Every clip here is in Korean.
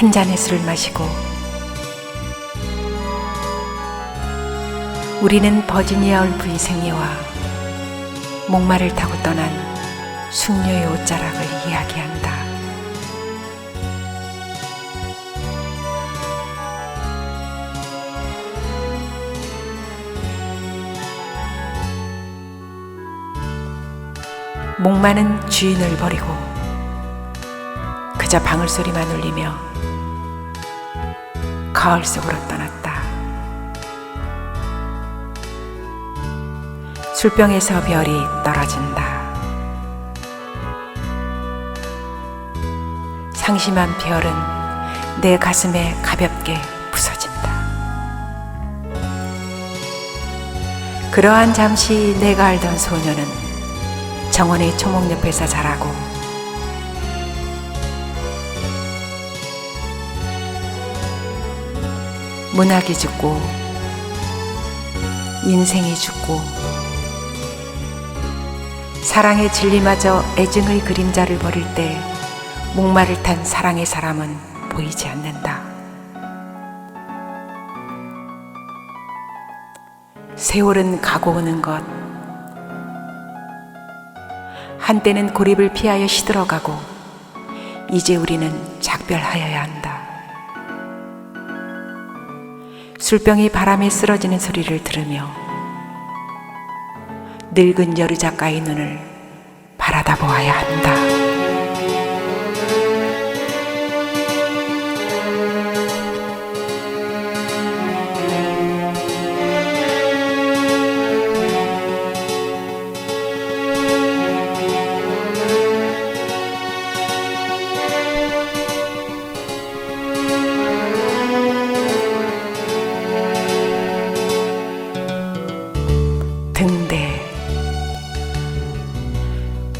한 잔의 술을 마시고 우리는 버지니아 울프의 생애와 목마를 타고 떠난 숙녀의 옷자락을 이야기한다. 목마는 주인을 버리고 그저 방울 소리만 울리며 가을 속으로 떠났다. 술병에서 별이 떨어진다. 상심한 별은 내 가슴에 가볍게 부서진다. 그러한 잠시 내가 알던 소녀는 정원의 초목 옆에서 자라고 문학이 죽고 인생이 죽고 사랑의 진리마저 애증의 그림자를 버릴 때 목마를 탄 사랑의 사람은 보이지 않는다. 세월은 가고 오는 것. 한때는 고립을 피하여 시들어가고 이제 우리는 작별하여야 한다. 술병이 바람에 쓰러지는 소리를 들으며 늙은 여류 작가의 눈을 바라다 보아야 한다.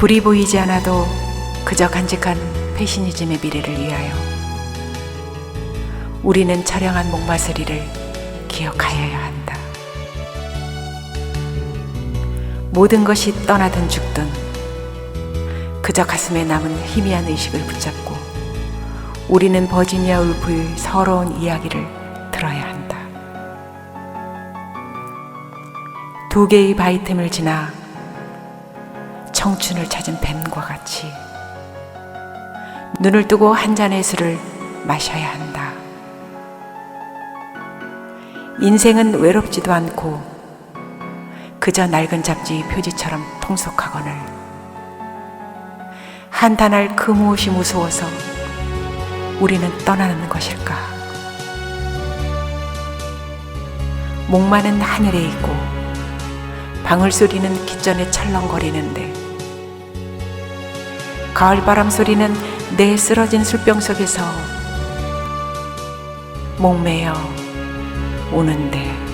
불이 보이지 않아도 그저 간직한 패시니즘의 미래를 위하여 우리는 처량한 목마스리를 기억하여야 한다. 모든 것이 떠나든 죽든 그저 가슴에 남은 희미한 의식을 붙잡고 우리는 버지니아 울프의 서러운 이야기를 들어야 한다. 두 개의 바이템을 지나 청춘을 찾은 뱀과 같이 눈을 뜨고 한 잔의 술을 마셔야 한다. 인생은 외롭지도 않고 그저 낡은 잡지 표지처럼 통속하거늘 한탄할 그 무엇이 무서워서 우리는 떠나는 것일까? 목마는 하늘에 있고 방울 소리는 기전에 철렁거리는데 가을 바람 소리는 내 쓰러진 술병 속에서 목매어 오는데